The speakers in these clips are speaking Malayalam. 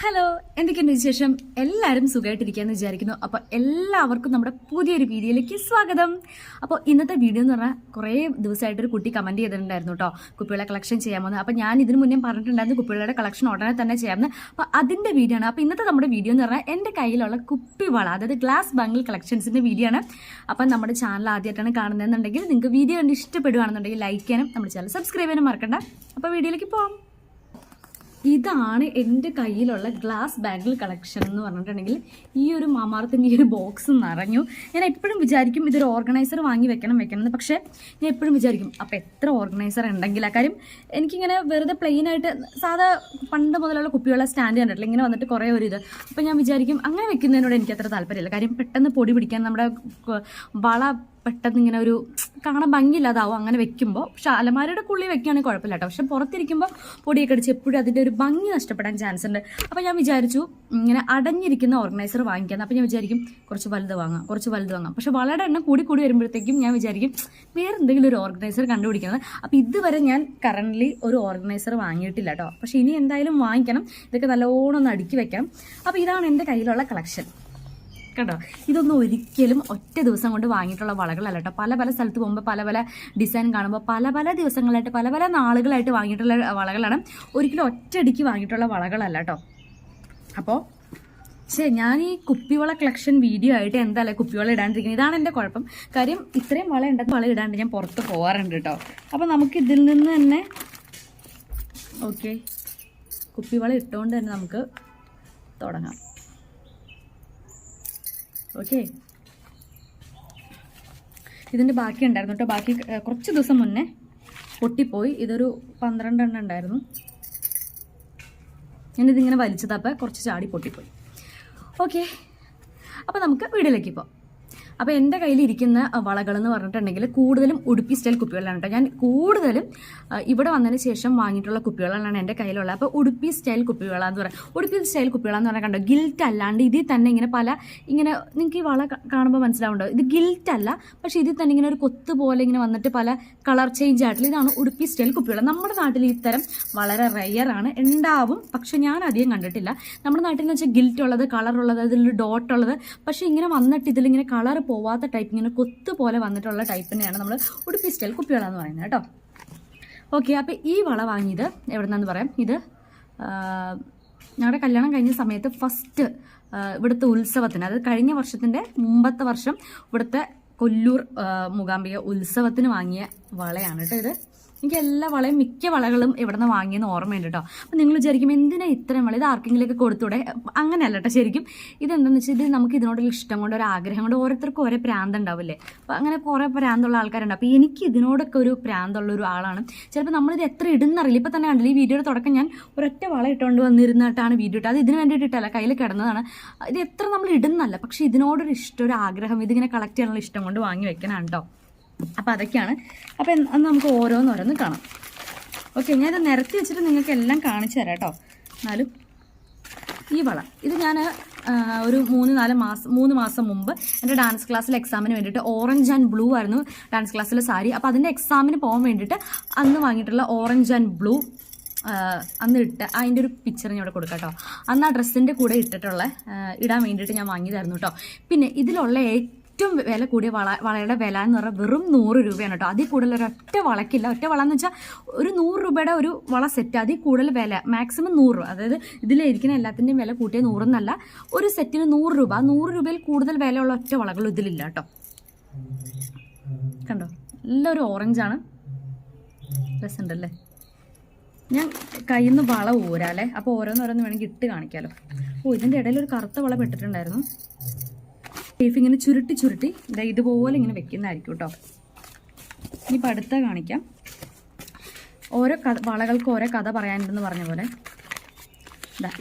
ഹലോ എന്തൊക്കെയുണ്ട് വിശേഷം? എല്ലാവരും സുഖമായിട്ടിരിക്കുകയെന്ന് വിചാരിക്കുന്നു. അപ്പോൾ എല്ലാവർക്കും നമ്മുടെ പുതിയൊരു വീഡിയോയിലേക്ക് സ്വാഗതം. അപ്പോൾ ഇന്നത്തെ വീഡിയോ എന്ന് പറഞ്ഞാൽ കുറേ ദിവസമായിട്ടൊരു കുട്ടി കമന്റ് ചെയ്തിട്ടുണ്ടായിരുന്നു കേട്ടോ കുപ്പികളെ കളക്ഷൻ ചെയ്യാമെന്ന്. അപ്പോൾ ഞാൻ ഇതിന് മുന്നേ പറഞ്ഞിട്ടുണ്ടായിരുന്നു കുപ്പികളുടെ കളക്ഷൻ ഉടനെ തന്നെ ചെയ്യാമെന്ന്. അപ്പോൾ അതിന്റെ വീഡിയോ ആണ്. അപ്പോൾ ഇന്നത്തെ നമ്മുടെ വീഡിയോ എന്ന് പറഞ്ഞാൽ എന്റെ കയ്യിലുള്ള കുപ്പിവള അതായത് ഗ്ലാസ് ബംഗിൾ കളക്ഷൻസിന്റെ വീഡിയോ ആണ്. അപ്പം നമ്മുടെ ചാനൽ ആദ്യമായിട്ടാണ് കാണുന്നതെന്നുണ്ടെങ്കിൽ നിങ്ങൾക്ക് വീഡിയോ കണ്ട് ഇഷ്ടപ്പെടുകയാണെന്നുണ്ടെങ്കിൽ ലൈക്ക് ചെയ്യാനും നമ്മുടെ ചാനൽ സബ്സ്ക്രൈബ് ചെയ്യാനും മറക്കണ്ട. അപ്പോൾ വീഡിയോയിലേക്ക് പോകാം ഇതാണ് എന്റെ കയ്യിലുള്ള ഗ്ലാസ് ബാഗിൽ കളക്ഷൻ എന്ന് പറഞ്ഞിട്ടുണ്ടെങ്കിൽ ഈ ഒരു മാമാർത്തിന്റെ ഈ ഒരു ബോക്സ് നിറഞ്ഞു. ഞാൻ എപ്പോഴും വിചാരിക്കും ഇതൊരു ഓർഗനൈസർ വാങ്ങി വെക്കണം വെക്കണം എന്ന് പക്ഷേ ഞാൻ എപ്പോഴും വിചാരിക്കും അപ്പോൾ എത്ര ഓർഗനൈസർ ഉണ്ടെങ്കിൽ ആ കാര്യം എനിക്കിങ്ങനെ വെറുതെ പ്ലെയിൻ ആയിട്ട് സാധാ പണ്ട് മുതലുള്ള കുപ്പിയുള്ള സ്റ്റാൻഡ് കണ്ടിട്ടില്ല? ഇങ്ങനെ വന്നിട്ട് കുറേ ഒരു ഇത്. അപ്പോൾ ഞാൻ വിചാരിക്കും അങ്ങനെ വെക്കുന്നതിനോട് എനിക്ക് അത്ര താല്പര്യമില്ല. കാര്യം പെട്ടെന്ന് പൊടി പിടിക്കാൻ നമ്മുടെ വള പെട്ടെന്ന് ഇങ്ങനെ ഒരു കാണാൻ ഭംഗിയില്ലാതാവും അങ്ങനെ വെക്കുമ്പോൾ പക്ഷെ അലമാരയുടെ കുള്ളി വെക്കുകയാണെങ്കിൽ കുഴപ്പമില്ല പക്ഷെ പുറത്തിരിക്കുമ്പോൾ പൊടിയൊക്കെ അടിച്ച് എപ്പോഴും അതിന്റെ ഒരു ഭംഗി നഷ്ടപ്പെടാൻ ചാൻസ് ഉണ്ട്. അപ്പോൾ ഞാൻ വിചാരിച്ചു ഇങ്ങനെ അടഞ്ഞിരിക്കുന്ന ഓർഗനൈസർ വാങ്ങിക്കാം അപ്പോൾ ഞാൻ വിചാരിക്കും കുറച്ച് വലുത് വാങ്ങാം കുറച്ച് വലുത് വാങ്ങാം. പക്ഷെ വളരെ എണ്ണം കൂടി കൂടി വരുമ്പോഴത്തേക്കും ഞാൻ വിചാരിക്കും വേറെ എന്തെങ്കിലും ഒരു ഓർഗനൈസർ കണ്ടുപിടിക്കുന്നത് അപ്പോൾ ഇതുവരെ ഞാൻ കറന്റ്ലി ഒരു ഓർഗനൈസർ വാങ്ങിയിട്ടില്ല കേട്ടോ. പക്ഷേ ഇനി എന്തായാലും വാങ്ങിക്കണം. ഇതൊക്കെ നല്ലോണം ഒന്ന് അടുക്കി വെക്കണം. അപ്പോൾ ഇതാണ് എന്റെ കയ്യിലുള്ള കളക്ഷൻ കേട്ടോ. ഇതൊന്നും ഒരിക്കലും ഒറ്റ ദിവസം കൊണ്ട് വാങ്ങിയിട്ടുള്ള വളകളല്ല കേട്ടോ. പല പല സ്ഥലത്ത് പോകുമ്പോൾ പല പല ഡിസൈൻ കാണുമ്പോൾ പല പല ദിവസങ്ങളായിട്ട് പല പല നാളുകളായിട്ട് വാങ്ങിയിട്ടുള്ള വളകളാണ് ഒരിക്കലും ഒറ്റയടിക്ക് വാങ്ങിയിട്ടുള്ള വളകളല്ല കേട്ടോ. അപ്പോൾ പക്ഷേ ഞാൻ ഈ കുപ്പിവള കളക്ഷൻ വീഡിയോ ആയിട്ട് എന്തായാലും കുപ്പിവള ഇടാണ്ടിരിക്കുന്നത്? ഇതാണ് എന്റെ കുഴപ്പം. കാര്യം ഇത്രയും വള ഉണ്ടെങ്കിൽ വള ഇടാണ്ട് ഞാൻ പുറത്ത് പോകാറുണ്ട് കേട്ടോ. അപ്പോൾ നമുക്ക് ഇതിൽ നിന്ന് തന്നെ ഓക്കെ കുപ്പിവള ഇട്ടുകൊണ്ട് തന്നെ നമുക്ക് തുടങ്ങാം. ഓക്കെ. ഇതിന്റെ ബാക്കി ഉണ്ടായിരുന്നു കേട്ടോ. ബാക്കി കുറച്ച് ദിവസം മുന്നേ പൊട്ടിപ്പോയി. ഇതൊരു പന്ത്രണ്ടെണ്ണം ഉണ്ടായിരുന്നു. ഞാനിതിങ്ങനെ വലിച്ചതപ്പോൾ കുറച്ച് ചാടി പൊട്ടിപ്പോയി. ഓക്കെ. അപ്പോൾ നമുക്ക് വീട്ടിലേക്ക് പോകാം അപ്പോൾ എന്റെ കയ്യിൽ ഇരിക്കുന്ന വളകൾ എന്ന് പറഞ്ഞിട്ടുണ്ടെങ്കിൽ കൂടുതലും ഉടുപ്പി സ്റ്റൈൽ കുപ്പികളാണ് കേട്ടോ. ഞാൻ കൂടുതലും ഇവിടെ വന്നതിന് ശേഷം വാങ്ങിയിട്ടുള്ള കുപ്പികളാണ് എന്റെ കയ്യിലുള്ളത്. അപ്പോൾ ഉടുപ്പി സ്റ്റൈൽ കുപ്പികളാന്ന് പറയാം. ഉടുപ്പി സ്റ്റൈൽ കുപ്പികളാന്ന് പറഞ്ഞാൽ കണ്ടോ ഗിൽറ്റ് അല്ലാണ്ട് ഇതിൽ തന്നെ ഇങ്ങനെ പല ഇങ്ങനെ നിങ്ങൾക്ക് ഈ വള കാണുമ്പോൾ മനസ്സിലാവുണ്ടോ ഇത് ഗിൽറ്റ് അല്ല പക്ഷെ ഇതിൽ തന്നെ ഇങ്ങനെ ഒരു കൊത്ത് പോലെ ഇങ്ങനെ വന്നിട്ട് പല കളർ ചേഞ്ച് ആയിട്ടുള്ള ഇതാണ് ഉടുപ്പി സ്റ്റൈൽ കുപ്പികൾ. നമ്മുടെ നാട്ടിൽ ഇത്തരം വളരെ റെയർ ആണ് ഉണ്ടാവും പക്ഷെ ഞാൻ അധികം കണ്ടിട്ടില്ല. നമ്മുടെ നാട്ടിൽ എന്ന് വെച്ചാൽ ഗിൽറ്റ് ഉള്ളത് കളർ ഉള്ളത് അതിൽ ഡോട്ട് ഉള്ളത് പക്ഷെ ഇങ്ങനെ വന്നിട്ട് ഇതിലിങ്ങനെ കളർ പോവാത്ത ടൈപ്പ് ഇങ്ങനെ കൊത്ത് പോലെ വന്നിട്ടുള്ള ടൈപ്പിനെയാണ് നമ്മൾ ഉടുപ്പി സ്റ്റൈൽ കുപ്പികളെന്ന് പറയുന്നത് കേട്ടോ. ഓക്കെ അപ്പോൾ ഈ വള വാങ്ങിയത് എവിടെ പറയാം? ഇത് ഞങ്ങളുടെ കല്യാണം കഴിഞ്ഞ സമയത്ത് ഫസ്റ്റ് ഇവിടുത്തെ ഉത്സവത്തിന് അതായത് കഴിഞ്ഞ വർഷത്തിന്റെ മുമ്പത്തെ വർഷം ഇവിടുത്തെ കൊല്ലൂർ മൂകാംബിക ഉത്സവത്തിന് വാങ്ങിയ വളയാണ് കേട്ടോ ഇത്. എനിക്ക് എല്ലാ വളയും മിക്ക വളകളും ഇവിടെ നിന്ന് വാങ്ങിയെന്ന് ഓർമ്മയുണ്ട് കേട്ടോ അപ്പം നിങ്ങൾ വിചാരിക്കും എന്തിനാ ഇത്രയും വള? ഇത് ആർക്കെങ്കിലുമൊക്കെ കൊടുത്തൂടെ? അങ്ങനെയല്ല കേട്ടോ ശരിക്കും. ഇതെന്താണെന്ന് വെച്ചാൽ ഇത് നമുക്ക് ഇതിനോടൊരു ഇഷ്ടം കൊണ്ട് ഒരു ആഗ്രഹം കൊണ്ട് ഓരോരുത്തർക്കും ഓരോ പ്രാന്ത് ഉണ്ടാവില്ലേ? അപ്പം അങ്ങനെ കുറേ പ്രാന്തുള്ള ആൾക്കാരുണ്ട്. അപ്പോൾ എനിക്ക് ഇതിനോടൊക്കെ ഒരു പ്രാന്തുള്ള ഒരു ആളാണ്. ചിലപ്പോൾ നമ്മളിത് എത്ര ഇടുന്നറിയില്ല. ഇപ്പം തന്നെ കണ്ടില്ല ഈ വീഡിയോയുടെ തുടക്കം ഞാൻ ഒരൊറ്റ വള ഇട്ടുകൊണ്ട് വന്നിരുന്നിട്ടാണ് വീഡിയോ ഇട്ടത്. അത് ഇതിന് വേണ്ടിയിട്ട് ഇട്ടല്ല കയ്യിൽ കിടന്നതാണ്. ഇത് എത്ര നമ്മൾ ഇടുന്നല്ല പക്ഷേ ഇതിനോടൊരു ഇഷ്ടം ഒരു ആഗ്രഹം ഇതിങ്ങനെ കളക്ട് ചെയ്യാനുള്ള ഇഷ്ടം കൊണ്ട് വാങ്ങി വെക്കണം കേട്ടോ അപ്പോൾ അതൊക്കെയാണ്. എന്ന് അന്ന് നമുക്ക് ഓരോന്നോരോന്ന് കാണാം. ഓക്കെ ഞാനിത് നിരത്തി വെച്ചിട്ട് നിങ്ങൾക്ക് എല്ലാം കാണിച്ചു തരാം കേട്ടോ. എന്നാലും ഈ വള. ഇത് ഞാൻ ഒരു മൂന്ന് നാല് മാസം മൂന്ന് മാസം മുമ്പ് എന്റെ ഡാൻസ് ക്ലാസ്സിലെ എക്സാമിന് വേണ്ടിയിട്ട് ഓറഞ്ച് ആൻഡ് ബ്ലൂ ആയിരുന്നു ഡാൻസ് ക്ലാസ്സിലെ സാരി. അപ്പോൾ അതിന്റെ എക്സാമിന് പോകാൻ വേണ്ടിയിട്ട് അന്ന് വാങ്ങിയിട്ടുള്ള ഓറഞ്ച് ആൻഡ് ബ്ലൂ അന്ന് ഇട്ട് അതിന്റെ ഒരു പിക്ചർ ഞാൻ ഇവിടെ കൊടുക്കാം കേട്ടോ. അന്ന് ആ ഡ്രസ്സിന്റെ കൂടെ ഇട്ടിട്ടുള്ള ഇടാൻ വേണ്ടിയിട്ട് ഞാൻ വാങ്ങിയതായിരുന്നു കേട്ടോ. പിന്നെ ഇതിലുള്ള ഏറ്റവും വില കൂടിയ വള വളയുടെ വില എന്ന് പറഞ്ഞാൽ വെറും നൂറ് രൂപയാണ് കേട്ടോ. അതിൽ കൂടുതൽ ഒരൊറ്റ വളക്കില്ല. ഒറ്റ വള എന്ന് വെച്ചാൽ ഒരു നൂറ് രൂപയുടെ ഒരു വള സെറ്റ് അതിൽ കൂടുതൽ വില മാക്സിമം നൂറ് രൂപ. അതായത് ഇതിലിരിക്കുന്ന എല്ലാത്തിന്റെയും വില കൂട്ടിയ നൂറെന്നല്ല ഒരു സെറ്റിന് നൂറ് രൂപ. നൂറ് രൂപയിൽ കൂടുതൽ വിലയുള്ള ഒറ്റ വളകൾ ഇതിലില്ല കേട്ടോ. കണ്ടോ? എല്ലാം ഒരു ഓറഞ്ചാണ് രസമുണ്ടല്ലേ ഞാൻ കയ്യിൽ നിന്ന് വള ഊരാലേ അപ്പോൾ ഓരോന്നോരോന്ന് വേണമെങ്കിൽ ഇട്ട് കാണിക്കാമല്ലോ ഓ ഇതിന്റെ ഇടയിൽ ഒരു കറുത്ത വള പെട്ടിട്ടുണ്ടായിരുന്നു. ടേപ്പ് ഇങ്ങനെ ചുരുട്ടി ചുരുട്ടി ഇതാ ഇതുപോലെ ഇങ്ങനെ വെക്കുന്നതായിരിക്കും കേട്ടോ. ഇനി അടുത്ത കാണിക്കാം. ഓരോ കഥ വളകൾക്ക് ഓരോ കഥ പറയാനുണ്ടെന്ന് പറഞ്ഞ പോലെ.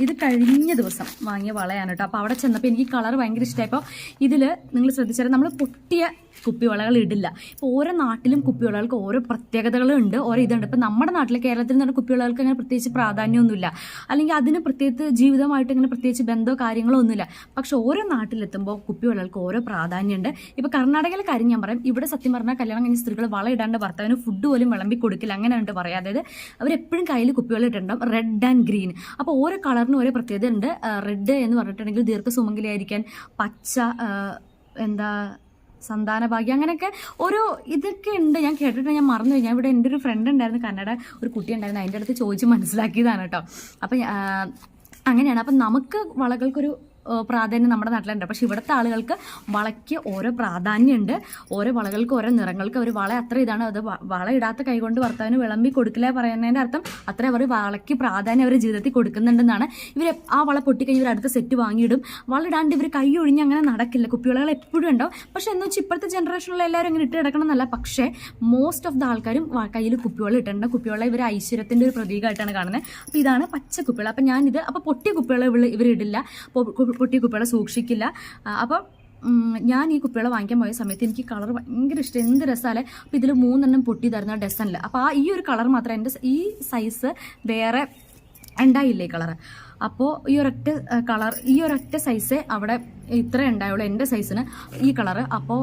ഇത് കഴിഞ്ഞ ദിവസം വാങ്ങിയ വളയാണ് കേട്ടോ. അപ്പോൾ അവിടെ ചെന്നപ്പോൾ എനിക്ക് കളർ ഭയങ്കര ഇഷ്ടമായപ്പോൾ ഇതിൽ നിങ്ങൾ ശ്രദ്ധിച്ചാൽ നമ്മൾ പൊട്ടിയ കുപ്പിവളകൾ ഇടില്ല ഇപ്പോൾ ഓരോ നാട്ടിലും കുപ്പിവളകൾക്ക് ഓരോ പ്രത്യേകതകളുണ്ട് ഓരോ ഇതുണ്ട്. ഇപ്പം നമ്മുടെ നാട്ടിൽ കേരളത്തിൽ നിന്ന് കുപ്പിവളകൾക്ക് അങ്ങനെ പ്രത്യേകിച്ച് പ്രാധാന്യമൊന്നുമില്ല. അല്ലെങ്കിൽ അതിന് പ്രത്യേകിച്ച് ജീവിതമായിട്ട് അങ്ങനെ പ്രത്യേകിച്ച് ബന്ധമോ കാര്യങ്ങളോ ഒന്നുമില്ല. പക്ഷെ ഓരോ നാട്ടിലെത്തുമ്പോൾ കുപ്പിവളകൾക്ക് ഓരോ പ്രാധാന്യമുണ്ട്. ഇപ്പോൾ കർണാടകയിലെ കാര്യം ഞാൻ പറയാം. ഇവിടെ സത്യം പറഞ്ഞാൽ കല്യാണം കഴിഞ്ഞ സ്ത്രീകൾ വള ഇടാണ്ട് ഭർത്താവിന് ഫുഡ് പോലും വിളമ്പി കൊടുക്കില്ല. അങ്ങനെ ഉണ്ട് പറയാം. അതായത് അവരെപ്പോഴും കയ്യിൽ കുപ്പിവെള്ളം ഇട്ടിട്ടുണ്ടാവും റെഡ് ആൻഡ് ഗ്രീൻ അപ്പോൾ ഓരോ കളറിനും ഓരോ പ്രത്യേകത ഉണ്ട് റെഡ് എന്ന് പറഞ്ഞിട്ടുണ്ടെങ്കിൽ ദീർഘസുമംഗലിയായിരിക്കാൻ പച്ച എന്താ സന്താന ഭാഗ്യം അങ്ങനെയൊക്കെ ഓരോ ഇതൊക്കെ ഉണ്ട്. ഞാൻ കേട്ടിട്ട് ഞാൻ മറന്നു ഞാൻ ഇവിടെ എന്റെ ഒരു ഫ്രണ്ട് ഉണ്ടായിരുന്നു. കന്നഡ ഒരു കുട്ടി ഉണ്ടായിരുന്നു. അതിന്റെ അടുത്ത് ചോദിച്ച് മനസ്സിലാക്കിയതാണ് കേട്ടോ. അപ്പം അങ്ങനെയാണ്. അപ്പം നമുക്ക് വളകൾക്കൊരു പ്രാധാന്യം നമ്മുടെ നാട്ടിലുണ്ട്. പക്ഷെ ഇവിടുത്തെ ആളുകൾക്ക് വളയ്ക്ക് ഓരോ പ്രാധാന്യമുണ്ട്. ഓരോ വളകൾക്ക് ഓരോ നിറങ്ങൾക്ക് അവർ വള അത്ര ഇതാണ്. അത് വള ഇടാത്ത കൈകൊണ്ട് ഭർത്താവിന് വിളമ്പി കൊടുക്കില്ല പറയുന്നതിന്റെ അർത്ഥം അത്ര അവർ വളയ്ക്ക് പ്രാധാന്യം അവർ ജീവിതത്തിൽ കൊടുക്കുന്നുണ്ടെന്നാണ്. ഇവർ ആ വള പൊട്ടിക്കഴിഞ്ഞ് ഇവർ അടുത്ത സെറ്റ് വാങ്ങിയിടും. വള ഇടാണ്ട് ഇവർ കൈ ഒഴിഞ്ഞ് അങ്ങനെ നടക്കില്ല. കുപ്പിവളകൾ എപ്പോഴും ഉണ്ടാവും. പക്ഷെ എന്ന് വെച്ചാൽ ഇപ്പോഴത്തെ ജനറേഷനിലുള്ള എല്ലാവരും ഇങ്ങനെ ഇട്ട് കിടക്കണം എന്നല്ല. പക്ഷേ മോസ്റ്റ് ഓഫ് ദ ആൾക്കാരും കയ്യിൽ കുപ്പിവെള്ളം ഇട്ടിട്ടുണ്ട്. കുപ്പിവെള്ളം ഇവർ ഐശ്വര്യത്തിന്റെ ഒരു പ്രതീകമായിട്ടാണ് കാണുന്നത്. അപ്പോൾ ഇതാണ് പച്ച കുപ്പികൾ അപ്പോൾ ഞാനിത് അപ്പോൾ പൊട്ടിയ കുപ്പികൾ ഇവർ ഇടില്ല. പൊട്ടിയ കുപ്പിവെള്ളം സൂക്ഷിക്കില്ല. അപ്പം ഞാൻ ഈ കുപ്പിവെള്ളം വാങ്ങിക്കാൻ പോയ സമയത്ത് എനിക്ക് കളർ ഭയങ്കര ഇഷ്ടം. എന്ത് രസമല്ലേ അപ്പോൾ ഇതിൽ മൂന്നെണ്ണം പൊട്ടി തരുന്ന ഡസനിൽ അപ്പോൾ ആ ഈ ഒരു കളർ മാത്രം എന്റെ ഈ സൈസ് വേറെ ഉണ്ടായില്ലേ കളർ അപ്പോൾ ഈ ഒരൊറ്റ കളർ ഈ ഒരൊറ്റ സൈസേ അവിടെ ഇത്ര ഉണ്ടായുള്ളൂ എന്റെ സൈസിന് ഈ കളറ്. അപ്പോൾ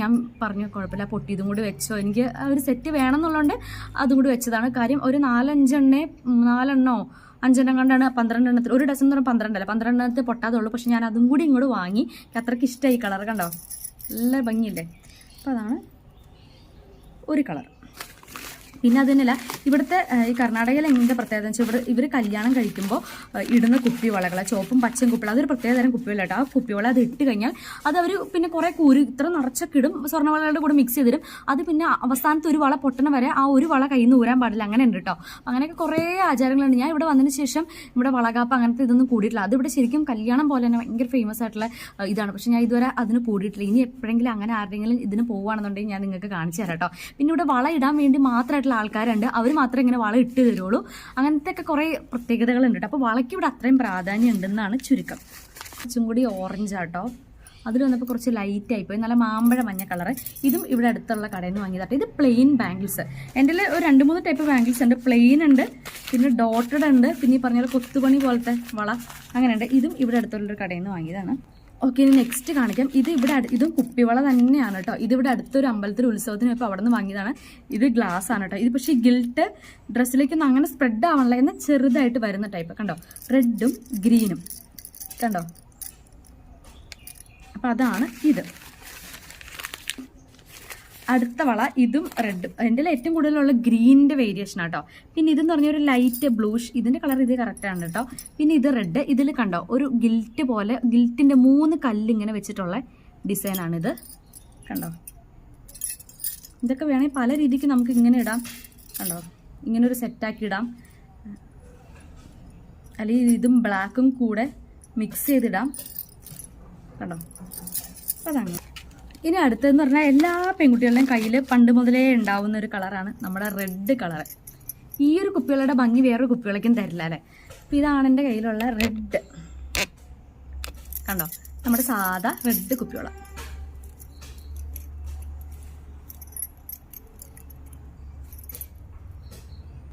ഞാൻ പറഞ്ഞു കുഴപ്പമില്ല പൊട്ടി ഇതും കൂടി വെച്ചോ. എനിക്ക് ഒരു സെറ്റ് വേണം എന്നുള്ളതുകൊണ്ട് അതും കൂടി വെച്ചതാണ്. കാര്യം ഒരു നാലഞ്ചെണ്ണേ നാലെണ്ണോ അഞ്ചെണ്ണം കണ്ടാണ് പന്ത്രണ്ടെണ്ണത്തിൽ ഒരു ഡസൻ എന്ന് പറഞ്ഞാൽ പന്ത്രണ്ടല്ല? പൊട്ടാതെ പൊട്ടാതുള്ളൂ പക്ഷെ ഞാൻ അതും കൂടി ഇങ്ങോട്ട് വാങ്ങി. അത്രയ്ക്ക് ഇഷ്ടമായി കളർ കണ്ടോ? നല്ല ഭംഗിയില്ലേ? അപ്പോൾ അതാണ് ഒരു കളർ പിന്നെ അതിനല്ല ഇവിടുത്തെ ഈ കർണാടകയിലെ എങ്ങനത്തെ പ്രത്യേകത വെച്ചാൽ ഇവിടെ ഇവർ കല്യാണം കഴിക്കുമ്പോൾ ഇടുന്ന കുപ്പി വളകൾ ചുവപ്പും പച്ചയും കുപ്പിവള അതൊരു പ്രത്യേക തരം കുപ്പിവള കേട്ടോ ആ കുപ്പിവള അത് ഇട്ട് കഴിഞ്ഞാൽ അത് അവർ പിന്നെ കുറേ കൂരി ഇത്ര നിറച്ചൊക്കെ സ്വർണവളകളുടെ കൂടെ മിക്സ് ചെയ്തിടും. അത് പിന്നെ അവസാനത്തെ ഒരു വള പൊട്ടണ വരെ ആ ഒരു വള കയ്യിൽ നിന്ന് ഊരാൻ പാടില്ല. അങ്ങനെ ഉണ്ട് കേട്ടോ അങ്ങനെയൊക്കെ കുറേ ആചാരങ്ങളുണ്ട്. ഞാൻ ഇവിടെ വന്നതിന് ശേഷം ഇവിടെ വളകാപ്പ് അങ്ങനത്തെ ഇതൊന്നും കൂടിയിട്ടില്ല. അതിവിടെ ശരിക്കും കല്യാണം പോലെ തന്നെ ഭയങ്കര ഫേമസ് ആയിട്ടുള്ള ഇതാണ്. പക്ഷെ ഞാൻ ഇതുവരെ അതിന് കൂടിയിട്ടില്ല ഇനി എപ്പോഴെങ്കിലും അങ്ങനെ ആരുടെങ്കിലും ഇതിന് പോവുകയാണെന്നുണ്ടെങ്കിൽ ഞാൻ നിങ്ങൾക്ക് കാണിച്ചു തരാം കേട്ടോ പിന്നെ ഇവിടെ വള ഇടാൻ വേണ്ടി മാത്രമായിട്ടുള്ള ആൾക്കാരുണ്ട്. അവർ മാത്രമേ ഇങ്ങനെ വള ഇട്ട് തരുള്ളൂ അങ്ങനത്തെ ഒക്കെ കുറേ പ്രത്യേകതകളുണ്ട് കേട്ടോ. അപ്പോൾ വളയ്ക്ക് ഇവിടെ അത്രയും പ്രാധാന്യം ഉണ്ടെന്നാണ് ചുരുക്കം. കുറച്ചും കൂടി ഓറഞ്ച് ആട്ടോ. അതിൽ വന്നപ്പോൾ കുറച്ച് ലൈറ്റ് ആയിപ്പോയി. നല്ല മാമ്പഴ മഞ്ഞ കളറ് ഇതും ഇവിടെ അടുത്തുള്ള കടയിൽ നിന്ന് വാങ്ങിയതാണ് ഇത് പ്ലെയിൻ ബാംഗിൾസ് എന്റെ ഒരു രണ്ട് മൂന്ന് ടൈപ്പ് ബാംഗിൾസ് ഉണ്ട്. പ്ലെയിൻ ഉണ്ട് പിന്നെ ഡോട്ടഡ് ഉണ്ട് പിന്നെ ഈ പറഞ്ഞ കൊത്തുപണി പോലത്തെ വള അങ്ങനെയുണ്ട്. ഇതും ഇവിടെ അടുത്തുള്ളൊരു കടയിൽ നിന്ന് വാങ്ങിയതാണ്. ഓക്കെ ഇനി നെക്സ്റ്റ് കാണിക്കാം. ഇത് ഇവിടെ ഇതും കുപ്പിവള തന്നെയാണ് കേട്ടോ ഇത് ഇവിടെ അടുത്തൊരു അമ്പലത്തിൽ ഉത്സവത്തിന് ഇപ്പോൾ അവിടെ നിന്ന് വാങ്ങിയതാണ്. ഇത് ഗ്ലാസ് ആണ് കേട്ടോ ഇത് പക്ഷേ ഗിൽട്ട് ഡ്രസ്സിലേക്കൊന്നും അങ്ങനെ സ്പ്രെഡ് ആവണില്ല എന്നാൽ ചെറുതായിട്ട് വരുന്ന ടൈപ്പ് കണ്ടോ? റെഡും ഗ്രീനും കണ്ടോ? അപ്പം അതാണ് ഇത്. അടുത്ത വള ഇതും റെഡും എന്റെ ഏറ്റവും കൂടുതലുള്ള ഗ്രീനിന്റെ വേരിയേഷൻ ആട്ടോ. പിന്നെ ഇതെന്ന് പറഞ്ഞ ഒരു ലൈറ്റ് ബ്ലൂഷ് ഇതിന്റെ കളർ ഇത് കറക്റ്റാണ് കേട്ടോ. പിന്നെ ഇത് റെഡ് ഇതിൽ കണ്ടോ ഒരു ഗിൽറ്റ് പോലെ ഗിൽറ്റിന്റെ മൂന്ന് കല്ലിങ്ങനെ വെച്ചിട്ടുള്ള ഡിസൈനാണിത് കണ്ടോ? ഇതൊക്കെ വേണമെങ്കിൽ പല രീതിക്ക് നമുക്ക് ഇങ്ങനെ ഇടാം. കണ്ടോ? ഇങ്ങനെ ഒരു സെറ്റാക്കി ഇടാം. അല്ലെങ്കിൽ ഇതും ബ്ലാക്കും കൂടെ മിക്സ് ചെയ്തിടാം. കണ്ടോ? അതാണ് ഇനി അടുത്തതെന്ന് പറഞ്ഞാൽ എല്ലാ പെൺകുട്ടികളുടെയും കയ്യിൽ പണ്ട് മുതലേ ഉണ്ടാവുന്ന ഒരു കളറാണ് നമ്മുടെ റെഡ് കളർ ഈ ഒരു കുപ്പികളുടെ ഭംഗി വേറൊരു കുപ്പികളേക്കും തരില്ല അല്ലേ? അപ്പോൾ ഇതാണ് എന്റെ കയ്യിലുള്ള റെഡ്. കണ്ടോ? നമ്മുടെ സാധാ റെഡ് കുപ്പിവള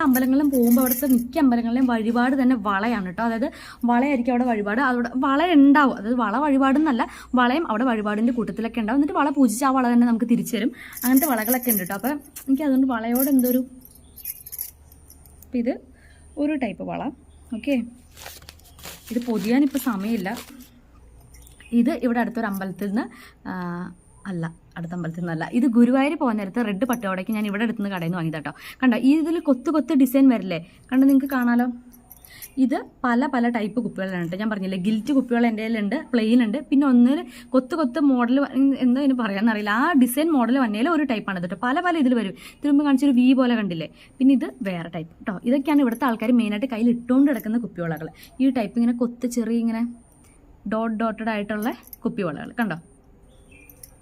അമ്പലങ്ങളിലും പോകുമ്പോൾ അവിടുത്തെ മിക്ക അമ്പലങ്ങളിലെയും വഴിപാട് തന്നെ വളയാണ് കേട്ടോ അതായത് വളയായിരിക്കും അവിടെ വഴിപാട്. അവിടെ വള ഉണ്ടാവും. അതായത് വള വഴിപാടെന്നല്ല വളയും അവിടെ വഴിപാടിന്റെ കൂട്ടത്തിലൊക്കെ ഉണ്ടാവും. എന്നിട്ട് വള പൂജിച്ച് ആ വള തന്നെ നമുക്ക് തിരിച്ചു തരും. അങ്ങനത്തെ വളകളൊക്കെ ഉണ്ട് കേട്ടോ അപ്പം എനിക്ക് അതുകൊണ്ട് വളയോട് എന്തൊരു ഇത് ഒരു ടൈപ്പ് വള. ഓക്കെ. ഇത് പൊതിയാനിപ്പോൾ സമയമില്ല. ഇത് ഇവിടെ അടുത്തൊരു അമ്പലത്തിൽ നിന്ന് അല്ല അടുത്ത അമ്പലത്തിൽ നിന്നല്ല. ഇത് ഗുരുവായൂർ പോകുന്ന നേരത്ത് റെഡ് പട്ടോടയ്ക്ക് ഞാൻ ഇവിടെ അടുത്തുനിന്ന് കടയിൽ നിന്ന് വാങ്ങിയതാട്ടോ. കണ്ടോ ഈ ഇതിൽ കൊത്തു കൊത്ത് ഡിസൈൻ വരില്ലേ? കണ്ടോ നിങ്ങൾക്ക് കാണാലോ? ഇത് പല പല ടൈപ്പ് കുപ്പികളാണ് കേട്ടോ. ഞാൻ പറഞ്ഞില്ലേ ഗിൽറ്റ് കുപ്പികൾ എന്റെ കയ്യിലുണ്ട് പ്ലെയിൻ ഉണ്ട്. പിന്നെ ഒന്നിൽ കൊത്ത് കൊത്ത് മോഡൽ എന്താ ഇതിന് പറയാമെന്നറിയില്ല ആ ഡിസൈൻ മോഡൽ വന്നതിൽ ഒരു ടൈപ്പാണ് കേട്ടോ. പല പല ഇതിൽ വരും. തിരുമ്പ് കാണിച്ചൊരു വി പോലെ കണ്ടില്ലേ? പിന്നെ ഇത് വേറെ ടൈപ്പ് കേട്ടോ. ഇതൊക്കെയാണ് ഇവിടുത്തെ ആൾക്കാർ മെയിനായിട്ട് കയ്യിൽ ഇട്ടുകൊണ്ട് കിടക്കുന്ന കുപ്പിവളകൾ ഈ ടൈപ്പ് ഇങ്ങനെ കൊത്ത് ചെറിയ ഇങ്ങനെ ഡോട്ട് ഡോട്ടഡ് ആയിട്ടുള്ള കുപ്പിവളകൾ കണ്ടോ?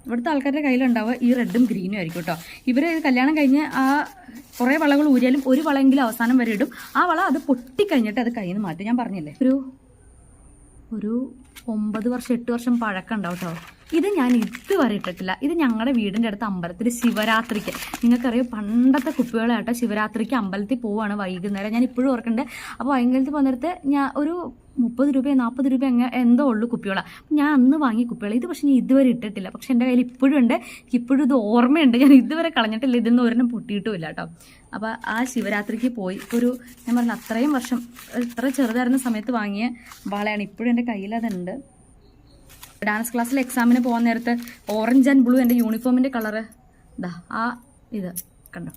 ഇവിടുത്തെ ആൾക്കാരുടെ കയ്യിലുണ്ടാവുക ഈ റെഡും ഗ്രീനും ആയിരിക്കും കേട്ടോ. ഇവർ കല്യാണം കഴിഞ്ഞ് ആ കുറേ വളകൾ ഊരിയാലും ഒരു വളയെങ്കിലും അവസാനം വരെ ഇടും. ആ വള അത് പൊട്ടിക്കഴിഞ്ഞിട്ട് അത് കയ്യിൽ നിന്ന് മാറ്റും. ഞാൻ പറഞ്ഞില്ലേ? ഒരു ഒരു ഒമ്പത് വർഷം എട്ട് വർഷം പഴക്കം ഉണ്ടാവും കേട്ടോ. ഇത് ഞാൻ ഇതുവരെ ഇട്ടിട്ടില്ല. ഇത് ഞങ്ങളുടെ വീടിന്റെ അടുത്ത് അമ്പലത്തിൽ ശിവരാത്രിക്ക്. നിങ്ങൾക്കറിയാം? പണ്ടത്തെ കുപ്പികളായിട്ടോ ശിവരാത്രിക്ക് അമ്പലത്തിൽ പോവാണ് വൈകുന്നേരം. ഞാൻ ഇപ്പോഴും ഓർക്കേണ്ടത് അപ്പോൾ വൈകുന്നേരത്ത് വന്നിടത്ത് ഞാൻ ഒരു മുപ്പത് രൂപ നാൽപ്പത് രൂപ അങ്ങനെ എന്തോ ഉള്ളൂ കുപ്പികളാണ് ഞാൻ അന്ന് വാങ്ങിയ കുപ്പികൾ. ഇത് പക്ഷേ ഞാൻ ഇതുവരെ ഇട്ടിട്ടില്ല. പക്ഷേ എന്റെ കയ്യിൽ ഇപ്പോഴും ഉണ്ട്. ഇപ്പോഴും ഇത് ഓർമ്മയുണ്ട്. ഞാൻ ഇതുവരെ കളഞ്ഞിട്ടില്ല. ഇതിന്ന് ഒരെണ്ണം പൊട്ടിയിട്ടുമില്ല കേട്ടോ. അപ്പോൾ ആ ശിവരാത്രിക്ക് പോയി ഒരു ഞാൻ പറഞ്ഞ അത്രയും വർഷം ഇത്ര ചെറുതായിരുന്ന സമയത്ത് വാങ്ങിയ വളയാണ്. ഇപ്പോഴും എന്റെ കയ്യിൽ അതുണ്ട്. ഡാൻസ് ക്ലാസ്സിൽ എക്സാമിന് പോകുന്ന നേരത്ത് ഓറഞ്ച് ആൻഡ് ബ്ലൂ എന്റെ യൂണിഫോമിന്റെ കളറ് ഇതാ ആ ഇത് കണ്ടോ?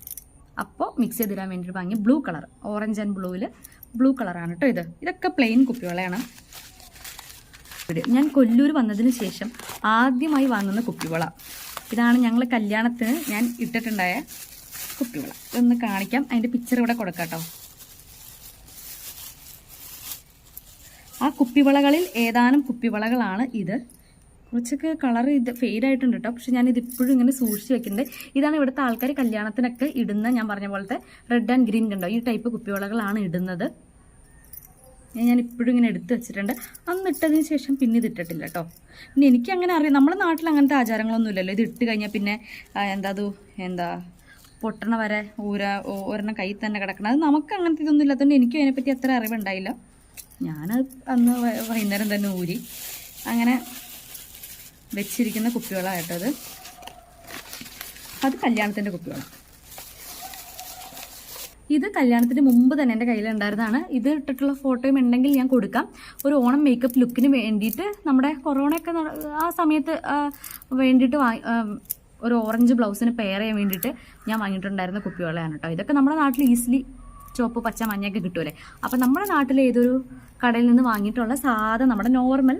അപ്പോൾ മിക്സ് ചെയ്തിടാൻ വേണ്ടിയിട്ട് വാങ്ങിയ ബ്ലൂ കളർ ഓറഞ്ച് ആൻഡ് ബ്ലൂവിൽ ബ്ലൂ കളറാണ് കേട്ടോ ഇത്. ഇതൊക്കെ പ്ലെയിൻ കുപ്പിവളയാണ്. ഞാൻ കൊല്ലൂർ വന്നതിന് ശേഷം ആദ്യമായി വാങ്ങുന്ന കുപ്പിവള. ഇതാണ് ഞങ്ങൾ കല്യാണത്തിന് ഞാൻ ഇട്ടിട്ടുണ്ടായ കുപ്പിവള. ഇതൊന്ന് കാണിക്കാം. അതിന്റെ പിക്ചർ ഇവിടെ കൊടുക്കാം കേട്ടോ. ആ കുപ്പിവളകളിൽ ഏതാനും കുപ്പിവളകളാണ് ഇത്. കുറച്ചൊക്കെ കളർ ഇത് ഫെയ്ഡ് ആയിട്ടുണ്ട് കേട്ടോ. പക്ഷെ ഞാൻ ഇത് ഇപ്പോഴും ഇങ്ങനെ സൂക്ഷിച്ച് വെക്കുന്നുണ്ട്. ഇതാണ് ഇവിടുത്തെ ആൾക്കാർ കല്യാണത്തിനൊക്കെ ഇടുന്ന ഞാൻ പറഞ്ഞ പോലത്തെ റെഡ് ആൻഡ് ഗ്രീൻ കണ്ടോ? ഈ ടൈപ്പ് കുപ്പിവളകളാണ് ഇടുന്നത്. ഞാൻ ഇപ്പോഴും ഇങ്ങനെ എടുത്ത് വെച്ചിട്ടുണ്ട്. അന്ന് ഇട്ടതിന് ശേഷം പിന്നെ ഇത് ഇട്ടിട്ടില്ല കേട്ടോ. പിന്നെ എനിക്ക് അങ്ങനെ അറിയാം. നമ്മുടെ നാട്ടിൽ അങ്ങനത്തെ ആചാരങ്ങളൊന്നും ഇല്ലല്ലോ. ഇത് ഇട്ട് കഴിഞ്ഞാൽ പിന്നെ എന്താ അത് എന്താ പൊട്ടണ വരെ ഊര ഒരെണ്ണം കയ്യിൽ തന്നെ കിടക്കണം. അത് നമുക്ക് അങ്ങനത്തെ ഇതൊന്നും ഇല്ലാത്തതുകൊണ്ട് എനിക്കും അതിനെപ്പറ്റി അത്ര അറിവുണ്ടായില്ല. ഞാൻ അന്ന് വൈകുന്നേരം തന്നെ ഊരി അങ്ങനെ വെച്ചിരിക്കുന്ന കുപ്പികളായിട്ടത് അത്. കല്യാണത്തിന്റെ കുപ്പികളാണ് ഇത് കല്യാണത്തിന് മുമ്പ് തന്നെ എന്റെ കയ്യിലുണ്ടായിരുന്നതാണ്. ഇത് ഇട്ടിട്ടുള്ള ഫോട്ടോയും ഉണ്ടെങ്കിൽ ഞാൻ കൊടുക്കാം. ഒരു ഓണം മേക്കപ്പ് ലുക്കിന് വേണ്ടിയിട്ട് നമ്മുടെ കൊറോണയൊക്കെ ആ സമയത്ത് വേണ്ടിയിട്ട് ഒരു ഓറഞ്ച് ബ്ലൗസിന് പെയർ ചെയ്യാൻ വേണ്ടിയിട്ട് ഞാൻ വാങ്ങിയിട്ടുണ്ടായിരുന്ന കുപ്പിവളയാണ് കേട്ടോ. ഇതൊക്കെ നമ്മുടെ നാട്ടിൽ ഈസിലി ചുവപ്പ് പച്ച മഞ്ഞയൊക്കെ കിട്ടുമല്ലേ അപ്പം നമ്മുടെ നാട്ടിൽ ഏതൊരു കടയിൽ നിന്ന് വാങ്ങിയിട്ടുള്ള സാധാ നമ്മുടെ നോർമൽ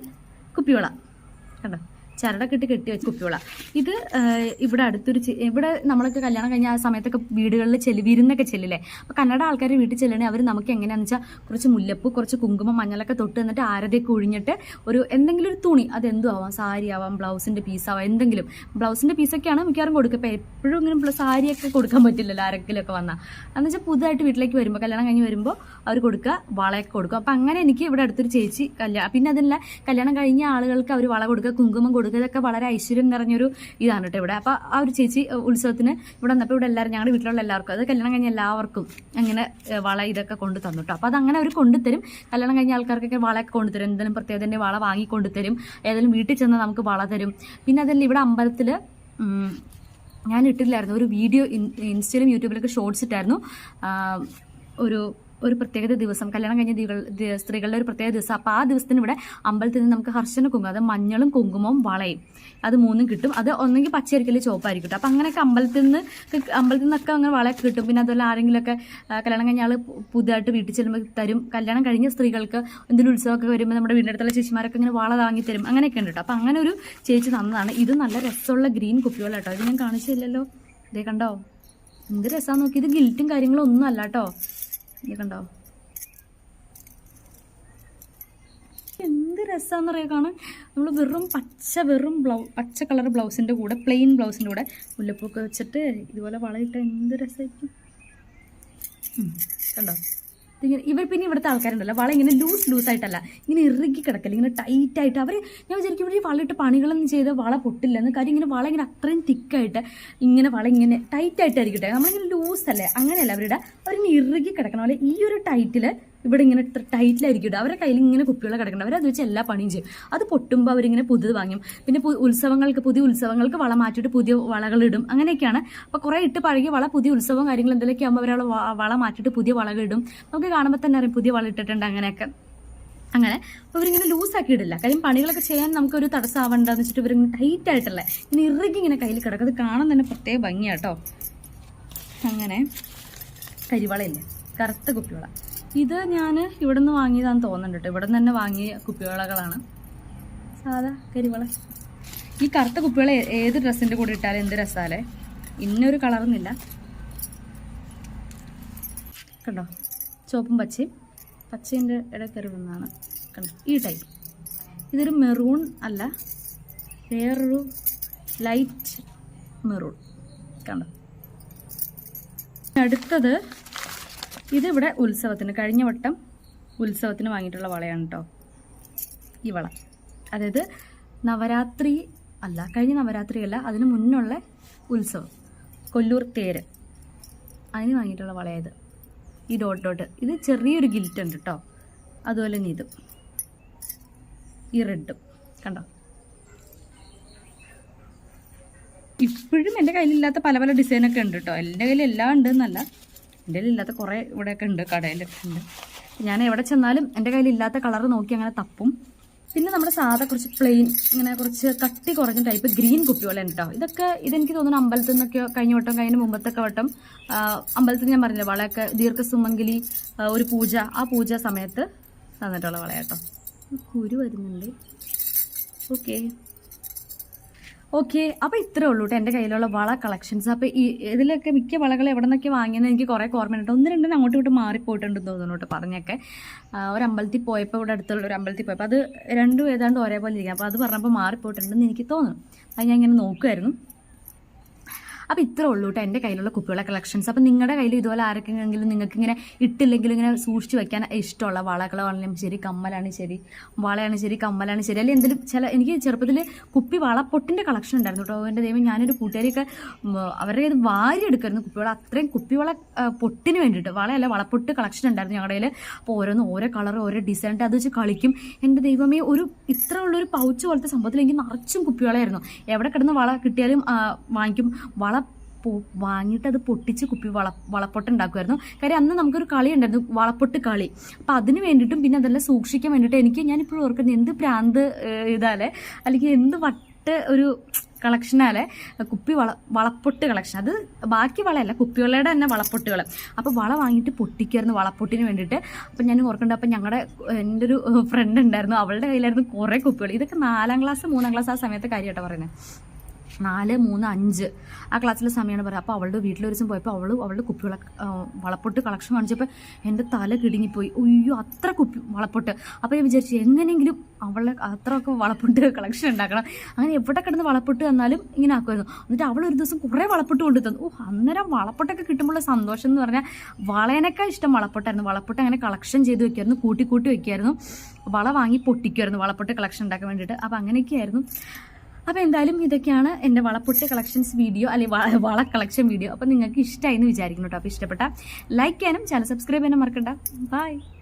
കുപ്പിവെള്ള. കണ്ടോ? ചരടൊക്കെ ഇട്ട് കെട്ടി വെച്ച് കുപ്പിവള ഇത് ഇവിടെ അടുത്തൊരു ഇവിടെ നമ്മളൊക്കെ കല്യാണം കഴിഞ്ഞ ആ സമയത്തൊക്കെ വീടുകളിൽ ചെല്ലി വിരുന്നൊക്കെ ചെല്ലില്ലേ? അപ്പോൾ കന്നഡ ആൾക്കാർ വീട്ടിൽ ചെല്ലണേ അവർ നമുക്ക് എങ്ങനെയാണെന്ന് വെച്ചാൽ കുറച്ച് മുല്ലപ്പൂ കുറച്ച് കുങ്കുമം മഞ്ഞളൊക്കെ തൊട്ട് എന്നിട്ട് ആരതിയൊക്കെ ഒഴിഞ്ഞിട്ട് ഒരു എന്തെങ്കിലും ഒരു തുണി അതെന്തും ആവാം സാരി ആവാം ബ്ലൗസിന്റെ പീസാവാം എന്തെങ്കിലും. ബ്ലൗസിന്റെ പീസൊക്കെയാണ് മിക്കവാറും കൊടുക്കുക. ഇപ്പോൾ എപ്പോഴും ഇങ്ങനെ സാരിയൊക്കെ കൊടുക്കാൻ പറ്റില്ലല്ലോ ആരെങ്കിലുമൊക്കെ വന്നാൽ എന്ന് വെച്ചാൽ പുതുതായിട്ട് വീട്ടിലേക്ക് വരുമ്പോൾ കല്യാണം കഴിഞ്ഞ് വരുമ്പോൾ അവർ കൊടുക്കുക വളയൊക്കെ കൊടുക്കും. അപ്പം അങ്ങനെ എനിക്ക് ഇവിടെ അടുത്തൊരു ചേച്ചി കല്യാണം പിന്നെ അതല്ല കല്യാണം കഴിഞ്ഞ ആളുകൾക്ക് അവർ വള കൊടുക്കുക കുങ്കുമം കൊടുക്കുക ഇതൊക്കെ വളരെ ഐശ്വര്യം നിറഞ്ഞൊരു ഇതാണ് കേട്ടോ ഇവിടെ. അപ്പോൾ ആ ഒരു ചേച്ചി ഉത്സവത്തിന് ഇവിടെ വന്നപ്പോൾ ഇവിടെ എല്ലാവരും ഞങ്ങളുടെ വീട്ടിലുള്ള എല്ലാവർക്കും അത് കല്യാണം കഴിഞ്ഞ എല്ലാവർക്കും അങ്ങനെ വള ഇതൊക്കെ കൊണ്ടു തന്നു കേട്ടോ. അപ്പോൾ അതങ്ങനെ അവർ കൊണ്ടുതരും. കല്യാണം കഴിഞ്ഞ ആൾക്കാർക്കൊക്കെ വളയൊക്കെ കൊണ്ടുതരും. എന്തെങ്കിലും പ്രത്യേകതന്റെ വള വാങ്ങി കൊണ്ടുതരും. ഏതെങ്കിലും വീട്ടിൽ ചെന്ന് നമുക്ക് വള തരും. പിന്നെ അതല്ല ഇവിടെ അമ്പലത്തിൽ ഞാൻ ഇട്ടില്ലായിരുന്നു. ഒരു വീഡിയോ ഇൻ- ഇൻസ്റ്റയിലും യൂട്യൂബിലൊക്കെ ഷോർട്സ് ഇട്ടായിരുന്നു. ഒരു ഒരു പ്രത്യേകത ദിവസം കല്യാണം കഴിഞ്ഞ സ്ത്രീകളുടെ ഒരു പ്രത്യേക ദിവസം. അപ്പോൾ ആ ദിവസത്തിന് ഇവിടെ അമ്പലത്തിൽ നിന്ന് നമുക്ക് ഹർഷന കുങ്കുമം അത് മഞ്ഞളും കുങ്കുമവും വളയും. അത് മൂന്നും കിട്ടും. അത് ഒന്നെങ്കിൽ പച്ചയായിരിക്കും ചോപ്പായിരിക്കും കേട്ടോ. അപ്പം അങ്ങനെയൊക്കെ അമ്പലത്തിൽ നിന്ന് അമ്പലത്തിൽ നിന്നൊക്കെ അങ്ങനെ വളയൊക്കെ കിട്ടും. പിന്നെ അതുപോലെ ആരെങ്കിലുമൊക്കെ കല്യാണം കഴിഞ്ഞ ആൾ പുതുതായിട്ട് വീട്ടിൽ ചെല്ലുമ്പോൾ തരും. കല്യാണം കഴിഞ്ഞ സ്ത്രീകൾക്ക് എന്തെങ്കിലും ഉത്സവമൊക്കെ വരുമ്പോൾ നമ്മുടെ വീടിന്റെ അടുത്തുള്ള ചേച്ചിമാരൊക്കെ ഇങ്ങനെ വള വാങ്ങി തരും. അങ്ങനെയൊക്കെ ഉണ്ട് കേട്ടോ. അപ്പം അങ്ങനെ ഒരു ചേച്ചി തന്നതാണ്. ഇത് നല്ല രസമുള്ള ഗ്രീൻ കുപ്പികൾ കേട്ടോ. ഇത് ഞാൻ കാണിച്ചില്ലല്ലോ. ഇതേ കണ്ടോ? എന്ത് രസമാണ് നോക്കി. ഇത് ഗിൽറ്റും കാര്യങ്ങളും ഒന്നും അല്ല കേട്ടോ. ഇത് കണ്ടോ എന്ത് രസമാണെന്ന് പറയാ കാണാൻ? നമ്മൾ വെറും പച്ച വെറും ബ്ലൗ പച്ച കളർ ബ്ലൗസിന്റെ കൂടെ പ്ലെയിൻ ബ്ലൗസിന്റെ കൂടെ മുല്ലപ്പൂക്ക് വെച്ചിട്ട് ഇതുപോലെ വളയിട്ട് എന്ത് രസമായിരിക്കും കണ്ടോ? ഇതിങ്ങനെ ഇവർ പിന്നെ ഇവിടുത്തെ ആൾക്കാരുണ്ടല്ലോ. വള ഇങ്ങനെ ലൂസ് ലൂസ് ആയിട്ടല്ല. ഇങ്ങനെ ഇറുകി കിടക്കല്ല ഇങ്ങനെ ടൈറ്റ് ആയിട്ട്. അവർ ഞാൻ വിചാരിക്കും ഇവർ വളയിട്ട് പണികളൊന്നും ചെയ്ത് വള പൊട്ടില്ല. എന്ന് കാര്യം ഇങ്ങനെ വള ഇങ്ങനെ അത്രയും തിക്കായിട്ട് ഇങ്ങനെ വള ഇങ്ങനെ ടൈറ്റ് ആയിട്ടായിരിക്കട്ടെ. നമ്മളിങ്ങനെ ലൂസ് അല്ലേ? അങ്ങനെയല്ല അവരുടെ. അവരിങ്ങനെ ഇറുകി കിടക്കണം പോലെ ഈ ഒരു ടൈറ്റിൽ ഇവിടെ ഇങ്ങനെ ടൈറ്റിലായിരിക്കും ഇടുക. അവരുടെ കയ്യിൽ ഇങ്ങനെ കുപ്പികൾ കിടക്കണം അവരത് വെച്ച് എല്ലാ പണിയും ചെയ്യും. അത് പൊട്ടുമ്പോൾ അവരിങ്ങനെ പുതിയത് വാങ്ങും പിന്നെ ഉത്സവങ്ങൾക്ക് പുതിയ ഉത്സവങ്ങൾക്ക് വള മാറ്റിയിട്ട് പുതിയ വളകളിടും അങ്ങനെയൊക്കെയാണ്. അപ്പോൾ കുറേ ഇട്ട് പഴകിയ വള പുതിയ ഉത്സവം കാര്യങ്ങൾ എന്തെങ്കിലുമൊക്കെ ആകുമ്പോൾ അവരവളെ വള മാറ്റിയിട്ട് പുതിയ വളകൾ ഇടും. നമുക്ക് കാണുമ്പോൾ തന്നെ അറിയാം പുതിയ വള ഇട്ടിട്ടുണ്ട് അങ്ങനെയൊക്കെ. അങ്ങനെ. ഇവരിങ്ങനെ ലൂസാക്കി ഇടില്ല. കാര്യം പണികളൊക്കെ ചെയ്യാൻ നമുക്കൊരു തടസ്സമാവണ്ടെന്ന് വെച്ചിട്ട് ഇവരിങ്ങനെ ടൈറ്റ് ആയിട്ടുള്ള ഇങ്ങനെ ഇറുകി ഇങ്ങനെ കയ്യിൽ കിടക്കും. അത് കാണാൻ തന്നെ പ്രത്യേക ഭംഗിയാട്ടോ അങ്ങനെ. കരിവളയില്ലേ? കറുത്ത കുപ്പിവള. ഇത് ഞാൻ ഇവിടെ നിന്ന് വാങ്ങിയതാന്ന് തോന്നുന്നുണ്ട് ഇവിടെ നിന്ന് തന്നെ വാങ്ങിയ കുപ്പിവളകളാണ്. സാധാ കരിവള. ഈ കറുത്ത കുപ്പിവള ഏത് ഡ്രസ്സിന്റെ കൂടെ ഇട്ടാലും എന്ത് രസാലേ? ഇന്നൊരു കളറൊന്നുമില്ല. കണ്ടോ? ചുവപ്പും പച്ചയും. പച്ചേന്റെ ഇടക്കറി വന്നാണ് കണ്ടോ? ഈ ടൈപ്പ് ഇതൊരു മെറൂൺ അല്ല വേറൊരു ലൈറ്റ് മെറൂൺ. കണ്ടോ? അടുത്തത് ഇതിവിടെ ഉത്സവത്തിന് കഴിഞ്ഞ വട്ടം ഉത്സവത്തിന് വാങ്ങിയിട്ടുള്ള വളയാണ് കേട്ടോ ഈ വള. അതായത് നവരാത്രി അല്ല കഴിഞ്ഞ നവരാത്രിയല്ല അതിന് മുന്നുള്ള ഉത്സവം. കൊല്ലൂർ തേര്. അതിന് വാങ്ങിയിട്ടുള്ള വളയത് ഈ ഡോട്ട് ഡോട്ട്. ഇത് ചെറിയൊരു ഗിൽറ്റ് ഉണ്ട് കേട്ടോ അതുപോലെ തന്നെ ഇതും. ഈ റെഡും. കണ്ടോ? ഇപ്പോഴും എന്റെ കയ്യിലില്ലാത്ത പല പല ഡിസൈനൊക്കെ ഉണ്ട് കേട്ടോ എന്റെ കയ്യിൽ എല്ലാം ഉണ്ട് എന്നല്ല എന്റെ കയ്യിലില്ലാത്ത കുറേ ഇവിടെയൊക്കെ ഉണ്ട് കടയിലൊക്കെ ഉണ്ട്. ഞാൻ എവിടെ ചെന്നാലും എന്റെ കയ്യിലില്ലാത്ത കളർ നോക്കി അങ്ങനെ തപ്പും. പിന്നെ നമ്മുടെ സാധാ കുറച്ച് പ്ലെയിൻ ഇങ്ങനെ കുറച്ച് കട്ടി കുറഞ്ഞ ടൈപ്പ് ഗ്രീൻ കുപ്പി പോലെ കേട്ടോ ഇതൊക്കെ ഇതെനിക്ക് തോന്നുന്നു അമ്പലത്തിൽ നിന്നൊക്കെ കഴിഞ്ഞ വട്ടം കഴിഞ്ഞ മുമ്പത്തൊക്കെ വട്ടം അമ്പലത്തിൽ ഞാൻ പറഞ്ഞില്ല വളയൊക്കെ ദീർഘസുമംഗലി ഒരു പൂജ ആ പൂജ സമയത്ത് തന്നിട്ടുള്ള വളയാട്ടോ കുരു വരുന്നുണ്ട്. ഓക്കെ ഓക്കെ അപ്പോൾ ഇത്രേ ഉള്ളൂ കേട്ടോ എന്റെ കയ്യിലുള്ള വള കളക്ഷൻസ് അപ്പോൾ ഈ ഇതിലൊക്കെ മിക്ക വളകൾ എവിടെ നിന്നൊക്കെ വാങ്ങിയെന്ന് എനിക്ക് കുറേ ഓർമ്മയുണ്ട് ഒന്ന് രണ്ടും അങ്ങോട്ടും ഇങ്ങോട്ടും മാറിപ്പോയിട്ടുണ്ടെന്ന് തോന്നുന്നു കേട്ടോ പറഞ്ഞൊക്കെ. ഒരു അമ്പലത്തിൽ പോയപ്പോൾ ഇവിടെ അടുത്തുള്ള ഒരു അമ്പലത്തിൽ പോയപ്പോൾ അത് രണ്ടും ഏതാണ്ട് ഒരേപോലെ ഇരിക്കും അപ്പോൾ അത് പറഞ്ഞപ്പോൾ മാറിപ്പോയിട്ടുണ്ടെന്ന് എനിക്ക് തോന്നുന്നു. അത് ഞാൻ ഇങ്ങനെ നോക്കുമായിരുന്നു അപ്പോൾ ഇത്രേ ഉള്ളൂ കേട്ടോ എന്റെ കയ്യിലുള്ള കുപ്പികളെ കളക്ഷൻസ് അപ്പോൾ നിങ്ങളുടെ കയ്യിൽ ഇതുപോലെ ആർക്കെങ്കിലും നിങ്ങൾക്ക് ഇങ്ങനെ ഇട്ടില്ലെങ്കിലും ഇങ്ങനെ സൂക്ഷിച്ച് വെക്കാൻ ഇഷ്ടമുള്ള വളകളാണെങ്കിലും ശരി കമ്മലാണ് ശരി വളയാണ് ശരി കമ്മലാണ് ശരി അല്ലെങ്കിൽ എന്തെങ്കിലും ചില എനിക്ക് ചെറുപ്പത്തിൽ കുപ്പി വളപ്പൊട്ടിന്റെ കളക്ഷൻ ഉണ്ടായിരുന്നു കേട്ടോ എന്റെ ദൈവം ഞാനൊരു കൂട്ടുകാരിയൊക്കെ അവരുടെ ഇത് വാരി എടുക്കായിരുന്നു കുപ്പിവള. അത്രയും കുപ്പിവള പൊട്ടിന് വേണ്ടിയിട്ട് വളയല്ല വളപ്പൊട്ട് കളക്ഷൻ ഉണ്ടായിരുന്നു ഞങ്ങളുടെ കയ്യിൽ അപ്പോൾ ഓരോന്ന് ഓരോ കളർ ഓരോ ഡിസൈൻ അത് വെച്ച് കളിക്കും. എന്റെ ദൈവമേ ഒരു ഇത്ര ഉള്ളൊരു പൗച്ച് പോലത്തെ സംഭവത്തിൽ എനിക്ക് നിറച്ചും കുപ്പിവളയായിരുന്നു. എവിടെ കിടന്ന് വള കിട്ടിയാലും വാങ്ങിക്കും. വള വാങ്ങിയിട്ട് അത് പൊട്ടിച്ച് കുപ്പി വള വളപ്പൊട്ടുണ്ടാക്കുമായിരുന്നു കാര്യം അന്ന് നമുക്കൊരു കളി ഉണ്ടായിരുന്നു വളപ്പൊട്ട് കളി. അപ്പം അതിന് വേണ്ടിയിട്ടും പിന്നെ അതെല്ലാം സൂക്ഷിക്കാൻ വേണ്ടിയിട്ട് എനിക്ക് ഞാനിപ്പോഴും ഓർക്കുന്നത് എന്ത് പ്രാന്ത് ഇതാലേ? അല്ലെങ്കിൽ എന്ത് വട്ട ഒരു കളക്ഷനാലെ? കുപ്പി വള വളപ്പൊട്ട് കളക്ഷൻ. അത് ബാക്കി വളയല്ല കുപ്പിവളയുടെ തന്നെ വളപ്പൊട്ടുകൾ അപ്പോൾ വള വാങ്ങിയിട്ട് പൊട്ടിക്കായിരുന്നു വളപ്പൊട്ടിന് വേണ്ടിയിട്ട്. അപ്പം ഞാൻ ഓർക്കുന്നുണ്ട് അപ്പം ഞങ്ങളുടെ എന്റെ ഒരു ഫ്രണ്ട് ഉണ്ടായിരുന്നു. അവളുടെ കയ്യിലായിരുന്നു കുറേ കുപ്പികൾ ഇതൊക്കെ നാലാം ക്ലാസ് മൂന്നാം ക്ലാസ് ആ സമയത്തെ കാര്യമായിട്ടാണ് പറയുന്നത് നാല് മൂന്ന് അഞ്ച്. ആ ക്ലാസ്സിലെ സമയമാണ് പറയുക. അപ്പോൾ അവളുടെ വീട്ടിൽ ഒരു ദിവസം പോയപ്പോൾ അവൾ അവളുടെ കുപ്പികളെ വളപ്പൊട്ട് കളക്ഷൻ കാണിച്ചപ്പോൾ എന്റെ തല കിടുങ്ങിപ്പോയി. അയ്യോ അത്ര കുപ്പി വളപ്പൊട്ട്. അപ്പോൾ ഞാൻ വിചാരിച്ചു എങ്ങനെയെങ്കിലും അവളെ അത്രയൊക്കെ വളപ്പൊട്ട് കളക്ഷൻ ഉണ്ടാക്കണം. അങ്ങനെ എവിടെ കിടന്ന് വളപ്പൊട്ട് തന്നാലും ഇങ്ങനെ ആക്കുമായിരുന്നു. എന്നിട്ട് അവൾ ഒരു ദിവസം കുറേ വളപ്പൊട്ട് കൊണ്ടു തന്നു. ഓ അന്നേരം വളപ്പൊട്ടൊക്കെ കിട്ടുമ്പോഴുള്ള സന്തോഷം എന്ന് പറഞ്ഞാൽ വളേനേക്കാൾ ഇഷ്ടം വളപ്പൊട്ടായിരുന്നു. വളപ്പൊട്ട് അങ്ങനെ കളക്ഷൻ ചെയ്ത് വെക്കുമായിരുന്നു കൂട്ടി കൂട്ടി വെക്കുമായിരുന്നു വള വാങ്ങി പൊട്ടിക്കുമായിരുന്നു. വളപ്പൊട്ട് കളക്ഷൻ ഉണ്ടാക്കാൻ വേണ്ടിയിട്ട്. അപ്പോൾ അങ്ങനെയൊക്കെയായിരുന്നു. അപ്പോൾ എന്തായാലും ഇതൊക്കെയാണ് എന്റെ വളപ്പൊട്ട് കളക്ഷൻസ് വീഡിയോ അല്ലെങ്കിൽ വള കളക്ഷൻ വീഡിയോ അപ്പോൾ നിങ്ങൾക്ക് ഇഷ്ടമായി എന്ന് വിചാരിക്കുന്നു കേട്ടോ. അപ്പോൾ ഇഷ്ടപ്പെട്ട ലൈക്ക് ചെയ്യാനും ചാനൽ സബ്സ്ക്രൈബ് ചെയ്യാനും മറക്കണ്ട. ബൈ